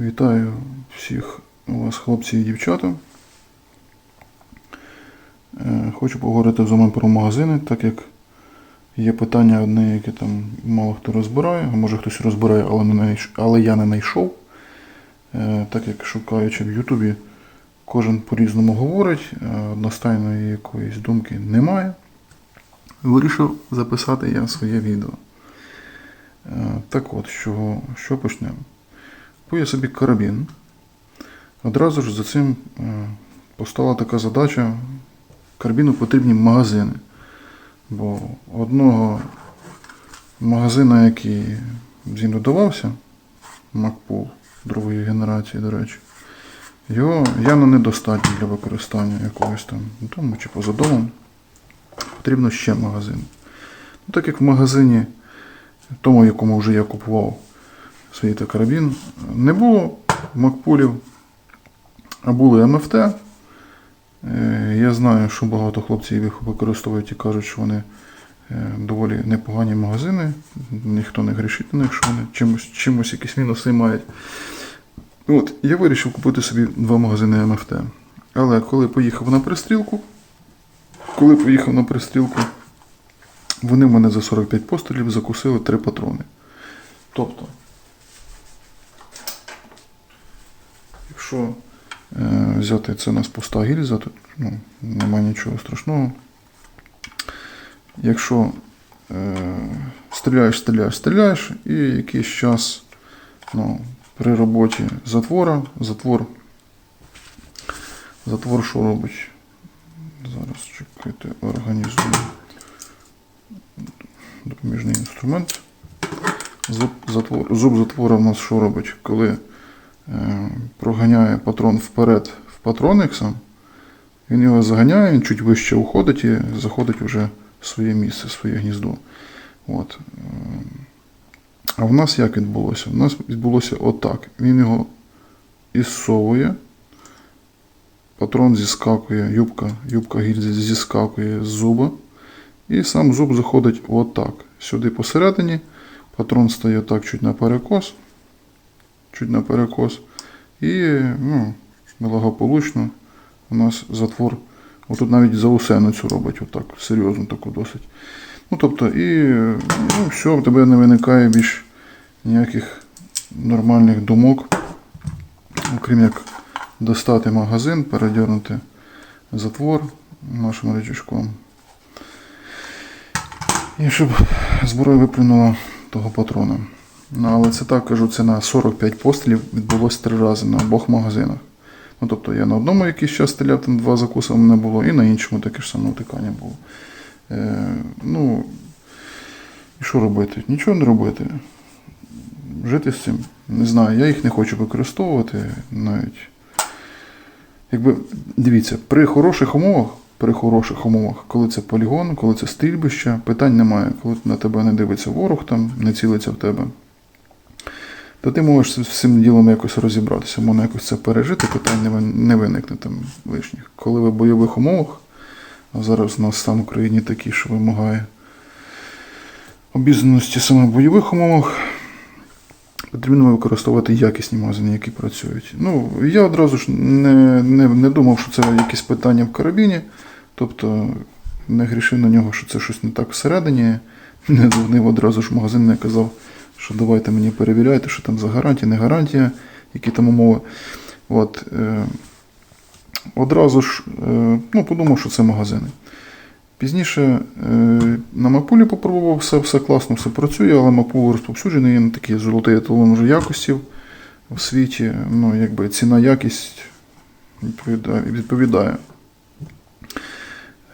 Вітаю всіх вас, хлопці і дівчата. Е, Хочу поговорити з вами про магазини, так як є питання одне, яке там мало хто розбирає, а може хтось розбирає, але, не але я не знайшов. Е, Так як шукаючи в Ютубі, кожен по-різному говорить, е, одностайної якоїсь думки немає. Вирішив записати я своє відео. Так от, що, що почнемо? Купив я собі карабін. Одразу ж за цим е, постала така задача. Карабіну потрібні магазини. Бо одного магазина, який зі мною давався, Макпул другої генерації, до речі, його явно недостатньо для використання якогось там дому чи поза домом. Потрібно ще магазин. Ну, так як в магазині, тому, якому вже я купував свій та карабін, не було Макпулів, а були МФТ. Е, Я знаю, що багато хлопців їх використовують і кажуть, що вони е, доволі непогані магазини. Ніхто не грішить на них, що вони чимось, чимось якісь мінуси мають. От, я вирішив купити собі два магазини МФТ. Але коли поїхав на пристрілку, коли поїхав на пристрілку, вони мене за 45 пострілів закусили три патрони. Тобто, якщо е, взяти це у нас пуста гільза, тут ну, немає нічого страшного. Якщо е, стріляєш, стріляєш, стріляєш, і якийсь час ну, при роботі затвора, затвор, затвор що робить? Зараз чекайте, організую допоміжний інструмент. Зуб, затвор, зуб затвора в нас що робить? Коли проганяє патрон вперед в патроник сам, він його заганяє, він чуть вище уходить і заходить вже в своє місце, в своє гніздо. От. Е, А в нас як відбулося? У нас відбулося отак. Він його ісовує, патрон зіскакує, юбка, юбка гільзи зіскакує з зуба. І сам зуб заходить отак. Сюди посередині. Патрон стає так чуть на перекос. Чуть на перекос. І ну, благополучно у нас затвор. Отут навіть заусену цю робить, отак, серйозно таку досить. Ну, тобто, і ну, все, в тебе не виникає більш ніяких нормальних думок, окрім як достати магазин, передернути затвор нашим речашком. І щоб зброя виплюнула того патрона. Ну, але це так кажу, це на 45 пострілів відбулося три рази на обох магазинах. Ну, тобто я на одному якийсь час стріляв, там два закуси в мене було, і на іншому таке ж саме втикання було. Е, ну, і що робити? Нічого не робити. Жити з цим. Не знаю, я їх не хочу використовувати навіть. Якби, дивіться, при хороших умовах, при хороших умовах, коли це полігон, коли це стрільбище, питань немає. Коли на тебе не дивиться ворог, там, не цілиться в тебе, то ти можеш з цим ділом якось розібратися, можна якось це пережити, питань не, виникне там лишніх. Коли ви в бойових умовах, а зараз у нас стан в Україні такий, що вимагає обізнаності саме в бойових умовах, потрібно використовувати якісні магазини, які працюють. Ну, я одразу ж не, не, не думав, що це якісь питання в карабіні. Тобто не грішив на нього, що це щось не так всередині. Не дзвонив одразу ж в магазин, не казав, що давайте мені перевіряйте, що там за гарантія, не гарантія, які там умови. От, е, одразу ж е, ну, подумав, що це магазини. Пізніше е, на Мапулі попробував, все, все класно, все працює, але Мапул розповсюджений, він такий золотий еталон вже якості в світі. Ну, якби ціна якість відповідає. відповідає.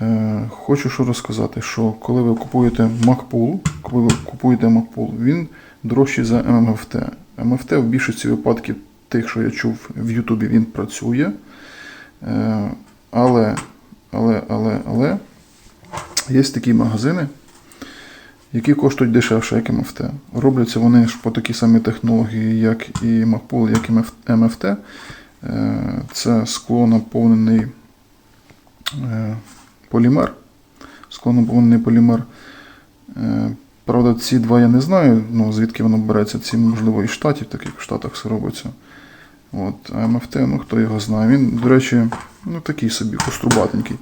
Е, хочу що розказати, що коли ви купуєте Макпул, коли ви купуєте Макпул, він дорожчий за МФТ. МФТ в більшості випадків тих, що я чув в Ютубі, він працює. Е, але, але, але, але є такі магазини, які коштують дешевше, як МФТ. Робляться вони ж по такій самій технології, як і Макпул, як і МФТ. Е, Це скло наповнений е, полімер. Скло наповнений полімер. Правда, ці два я не знаю, ну, звідки воно береться. Ці, можливо, із штатів, так як в Штатах все робиться. От, а МФТ, ну хто його знає. Він, до речі, ну такий собі кострубатенький.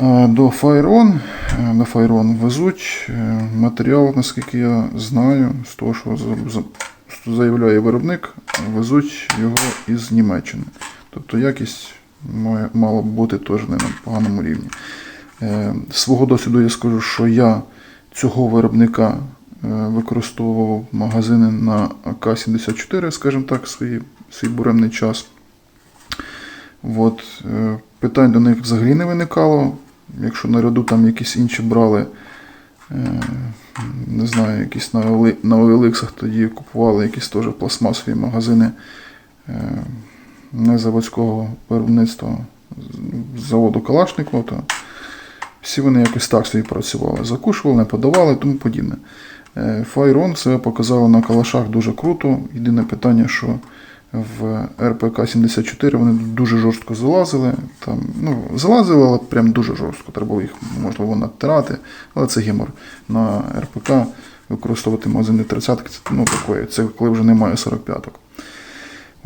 А До Fire-On, е, на Fire-On везуть е, матеріал, наскільки я знаю, з того, що за- за- заявляє виробник, везуть його із Німеччини. Тобто якість мала б бути теж не на поганому рівні. Е, свого досвіду я скажу, що я цього виробника е, використовував магазини на АК-74, скажімо так, свій, свій буремний час. От, е, питань до них взагалі не виникало. Якщо на ряду там якісь інші брали, е, не знаю, якісь на, OLX тоді купували якісь теж пластмасові магазини не заводського виробництва заводу Калашникова, то всі вони якось так собі працювали. Закушували, подавали і тому подібне. Е, Файрон себе показало на калашах дуже круто. Єдине питання, що в РПК-74 вони дуже жорстко залазили. Там, ну, залазили, але прям дуже жорстко. Треба їх, можливо, натирати. Але це гемор. На РПК використовувати магазини 30 це, ну, такої, це коли вже немає 45-ок.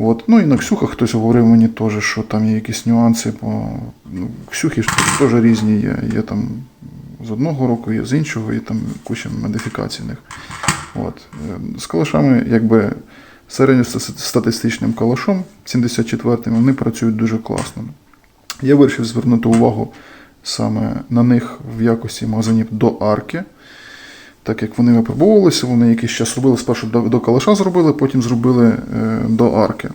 От. Ну і на Ксюхах хтось говорив мені теж, що там є якісь нюанси, бо ну, Ксюхи теж різні є. Є там з одного року, є з іншого, є там куча модифікацій них. От. Е, З калашами, якби середньостатистичним калашом 74-м, вони працюють дуже класно. Я вирішив звернути увагу саме на них в якості магазинів до арки. Так як вони випробовувалися, вони якийсь час робили, спершу до, до калаша зробили, потім зробили е, до арки.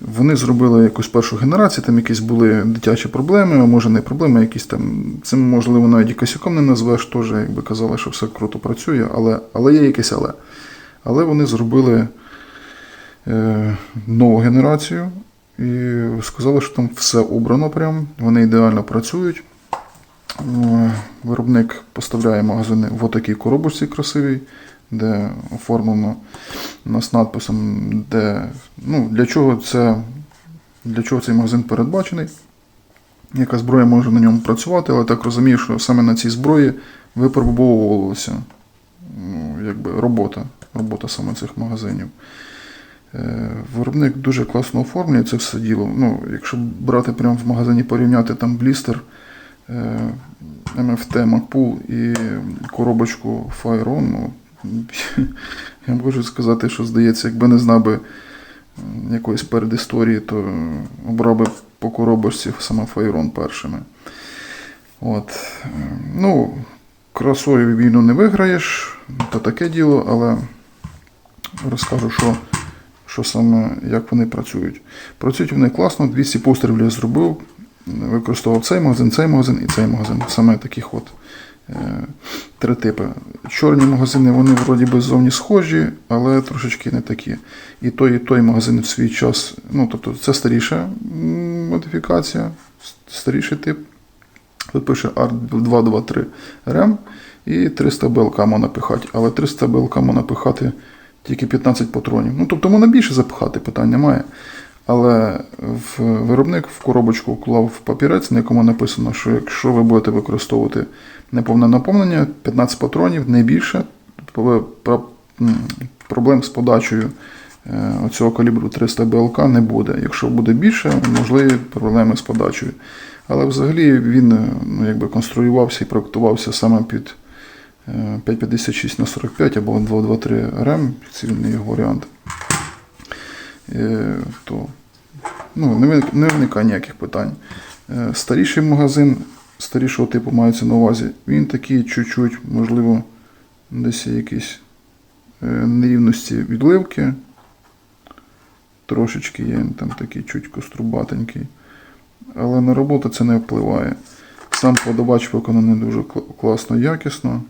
Вони зробили якусь першу генерацію, там якісь були дитячі проблеми, а може не проблеми, якісь там. Це можливо навіть і косяком не назвеш, теж якби казали, що все круто працює, але, але є якесь але. Але вони зробили е, нову генерацію і сказали, що там все обрано прям, вони ідеально працюють. Виробник поставляє магазини в отакій коробочці красивій, де оформлено нас надписом, де, ну, для чого це, для чого цей магазин передбачений, яка зброя може на ньому працювати, але так розумію, що саме на цій зброї випробовувалася ну, якби робота, робота саме цих магазинів. Е, Виробник дуже класно оформлює це все діло. Ну, якщо брати прямо в магазині порівняти там блістер, MFT, MacPool і коробочку Fireon, ну, я можу сказати, що здається, якби не знав би якоїсь передісторії, то обрав би по коробочці саме Fireon першими. От. е, Ну, красою війну не виграєш, то таке діло, але розкажу, що, що саме, як вони працюють. Працюють вони класно, 200 пострілів я зробив, використовував цей магазин, цей магазин і цей магазин. Саме таких от е, три типи. Чорні магазини, вони вроді би зовні схожі, але трошечки не такі. І той, і той магазин в свій час, ну тобто це старіша модифікація, старіший тип. Тут пише AR223 RAM і 300 БЛК можна пихати. Але 300 БЛК можна пихати тільки 15 патронів. Ну, тобто можна більше запихати, питань немає. Але в виробник в коробочку вклав папірець, на якому написано, що якщо ви будете використовувати неповне наповнення, 15 патронів, не більше, то про- м, проблем з подачею е, оцього калібру 300 БЛК не буде. Якщо буде більше, можливі проблеми з подачею. Але взагалі він е, ну, якби конструювався і проектувався саме під е, 556 на 45 або 223 РМ, цивільний його варіант. Е, То ну, не виникає ніяких питань. Е, Старіший магазин старішого типу мається на увазі. Він такий чуть-чуть, можливо, десь якісь е, нерівності відливки. Трошечки є він там такий чуть кострубатенький. Але на роботу це не впливає. Сам подавач виконаний дуже кл- класно, якісно.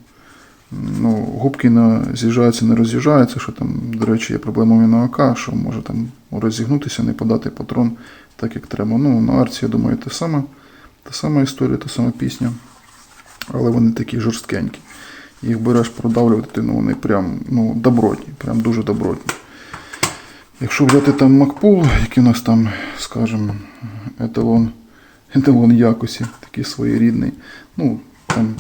Ну, губки на, з'їжджаються, не роз'їжджаються, що там, до речі, є проблема на АК, що може там розігнутися, не подати патрон так, як треба. Ну, на арці, я думаю, те саме, та сама історія, та сама пісня. Але вони такі жорсткенькі. Їх береш продавлювати, ну вони прям ну, добротні, прям дуже добротні. Якщо взяти там Макпул, який у нас там, скажімо, еталон, еталон якості, такий своєрідний, ну, там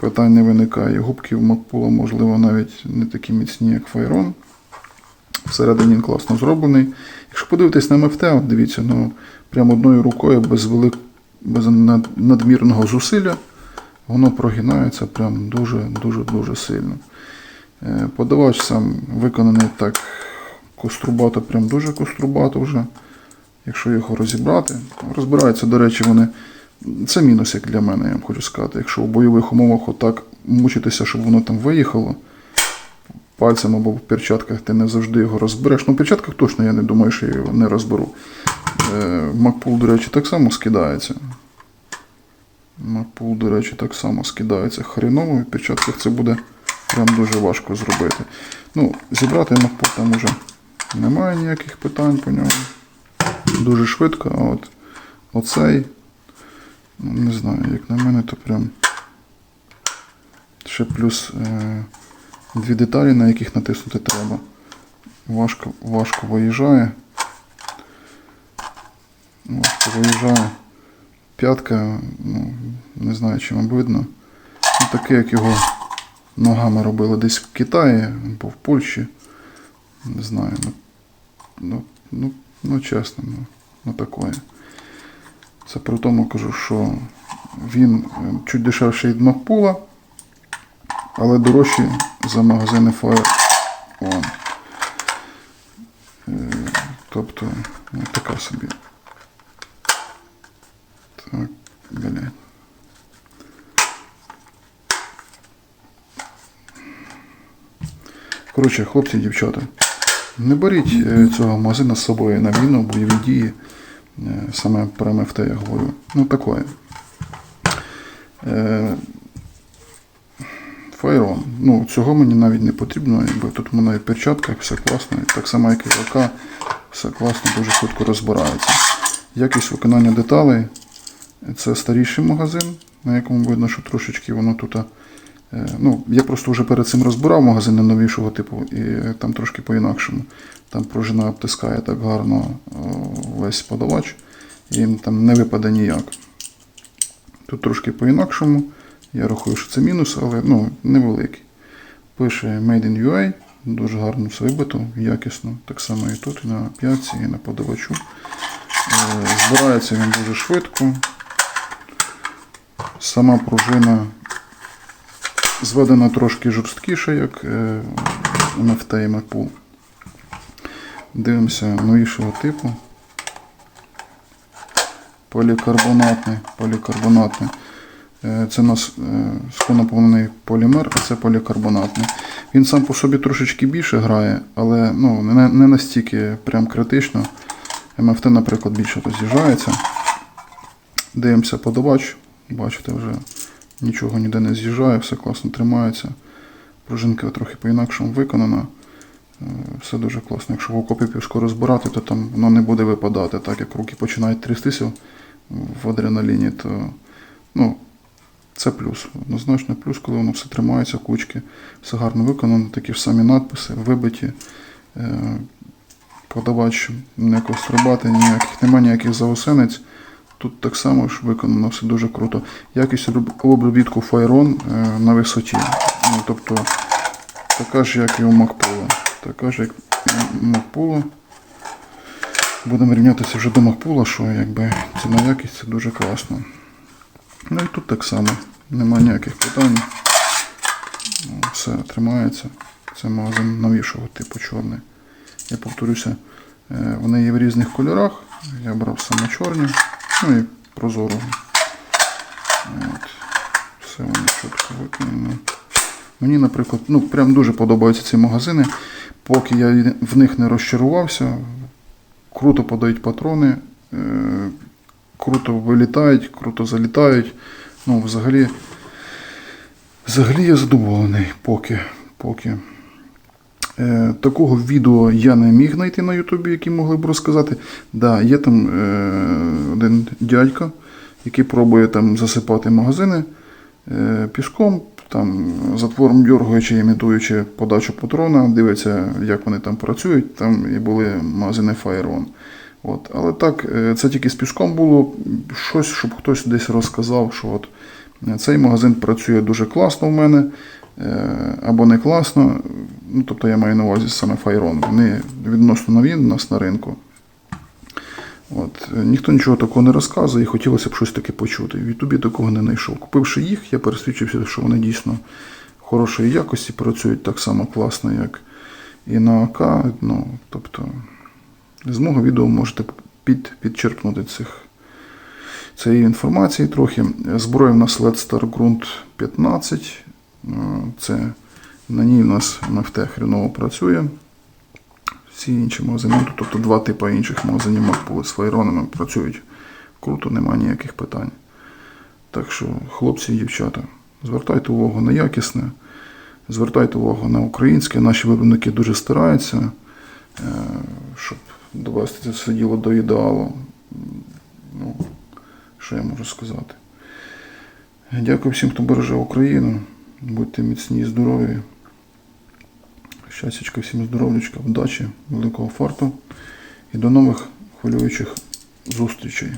питань не виникає. Губки в Макпула, можливо, навіть не такі міцні, як Файрон. Всередині він класно зроблений. Якщо подивитись на МФТ, от дивіться, ну, прямо одною рукою без, велик... без над- надмірного зусилля, воно прогинається прям дуже-дуже-дуже сильно. Е, Подавач сам виконаний так кострубато, прям дуже кострубато вже. Якщо його розібрати, розбираються, до речі, вони. Це мінус, як для мене, я вам хочу сказати. Якщо в бойових умовах отак мучитися, щоб воно там виїхало, пальцем або в перчатках ти не завжди його розбереш. Ну, в перчатках точно я не думаю, що я його не розберу. Е, Макпул, до речі, так само скидається. Макпул, до речі, так само скидається хреново, і в перчатках це буде прям дуже важко зробити. Ну, зібрати Макпул там уже немає ніяких питань по ньому. Дуже швидко, а от оцей, ну, не знаю, як на мене, то прям ще плюс е, дві деталі, на яких натиснути треба. Важко, важко виїжджає. Важко виїжджає. П'ятка, ну, не знаю, чи вам видно. Ну, таке, як його ногами робили десь в Китаї або в Польщі. Не знаю. Ну, ну, ну, ну чесно, ну, ну такое. Це при тому кажу, що він е, чуть дешевший від Макпула, але дорожчий за магазини Fire One. Е, Тобто, ну, така собі. Так, блядь. Коротше, хлопці дівчата, не беріть е, цього магазину з собою на війну, бойові дії. Е, Саме про МФТ я говорю. Ну, такое. Файрон. Ну, цього мені навіть не потрібно, якби тут в мене і в перчатках все класно, так само, як і ВК, все класно, дуже швидко розбирається. Якість виконання деталей. Це старіший магазин, на якому видно, що трошечки воно тут. Е, Ну, я просто вже перед цим розбирав магазини новішого типу, і там трошки по-інакшому. Там пружина обтискає так гарно е, весь подавач, і там не випаде ніяк. Тут трошки по-інакшому. Я рахую, що це мінус, але ну, невеликий. Пише Made in UA, дуже гарно все вибито, якісно. Так само і тут, і на п'ятці, і на подавачу. Е, Збирається він дуже швидко. Сама пружина зведена трошки жорсткіше, як е, MFT і MacPool. Дивимося новішого типу. Полікарбонатний. полікарбонатний. Е, Це у нас е, сконаповнений полімер, а це полікарбонатний. Він сам по собі трошечки більше грає, але ну, не, не настільки прям критично. МФТ, наприклад, більше роз'їжджається. Дивимося подавач. Бачите, вже нічого ніде не з'їжджає, все класно тримається. Пружинка трохи по-інакшому виконана. Е, Все дуже класно. Якщо окопі півсько розбирати, то там воно не буде випадати. Так як руки починають трястися в адреналіні, то ну, це плюс. Однозначно плюс, коли воно все тримається, кучки, все гарно виконано, такі ж самі надписи, вибиті. Е, Подавач не кострибати, ніяких, немає ніяких заосенець. Тут так само ж виконано все дуже круто. Якість оброб- обробітку Файрон е, на висоті. Ну, тобто така ж, як і у Макпула. Така ж, як у Макпула. Будемо рівнятися вже до Макпула, що якби ціна якість це дуже класно. Ну і тут так само. Нема ніяких питань. Ну, Все тримається. Це магазин новішого типу чорний. Я повторюся, е, вони є в різних кольорах. Я брав саме чорні, ну і прозорого. От. Все воно чітко виконано. Мені, наприклад, ну прям дуже подобаються ці магазини. Поки я в них не розчарувався, круто подають патрони, е, круто вилітають, круто залітають. Ну, взагалі, взагалі я задоволений, поки. поки. Е, такого відео я не міг знайти на Ютубі, які могли б розказати. Да, є там е, один дядько, який пробує там засипати магазини е, піском, там затвором дергаючи, імітуючи подачу патрона, дивиться, як вони там працюють. Там і були магазини Fire. От. Але так, е, це тільки з піском було щось, щоб хтось десь розказав, що от цей магазин працює дуже класно в мене. Е, або не класно. Ну, тобто я маю на увазі саме Файрон. Вони відносно нові у нас на ринку. От. Ніхто нічого такого не розказує і хотілося б щось таке почути. В Ютубі такого не знайшов. Купивши їх, я пересвідчився, що вони дійсно хорошої якості, працюють так само класно, як і на АК. Ну, тобто, з мого відео можете під, підчерпнути цих, цієї інформації трохи. Зброя в нас LED Star Grunt 15. Е, Це на ній у нас МФТ хреново працює. Всі інші магазини, ну, тобто два типи інших магазинів Макпу з файронами працюють круто, немає ніяких питань. Так що, хлопці і дівчата, звертайте увагу на якісне, звертайте увагу на українське. Наші виробники дуже стараються, е, щоб довести це все діло до ідеалу. Ну, що я можу сказати? Дякую всім, хто береже Україну. Будьте міцні і здорові. Щастячка, всім здоров'ячка, вдачі, великого фарту і до нових хвилюючих зустрічей.